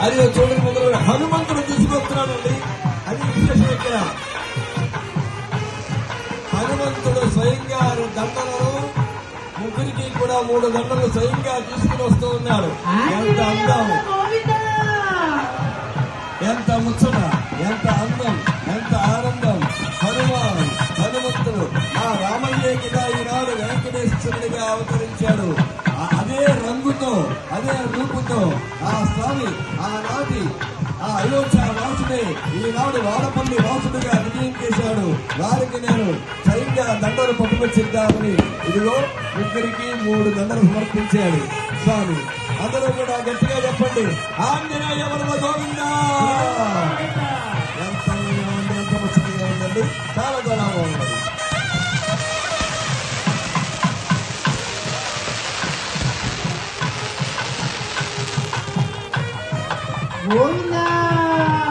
మరియు చూడండి మొదలు హనుమంతుడు తీసుకొస్తున్నాడండి. అది విశేషం ఇక్కడ హనుమంతుడు స్వయంగా దండలను ముగ్గురికి కూడా మూడు దండలు స్వయంగా తీసుకుని వస్తూ ఉన్నాడు. ఎంత అందం. ఎంత ముచ్చట ఎంత అందం ఎంత ఆనందం. హనుమాన్ హనుమంతుడు ఆ రామయ్య కింద ఈనాడు వెంకటేశ్వరుడిగా అవతరించాడు. అదే అదే రూపుతో ఆ స్వామి ఆనాటి ఆ అయోధ్య వాసుడే ఈనాడు వాడపల్లి వాసుడుగా విజయం చేశాడు. వారికి నేను స్వయంగా దండలు పట్టుకొచ్చిద్దామని ఇదిగో ముగ్గురికి మూడు దండలు సమర్పించాడు స్వామి. అందరూ కూడా గట్టిగా చెప్పండి. ఆంజనేయ వరద గోవిందా! చాలా చాలా బాగుంది గోవిందా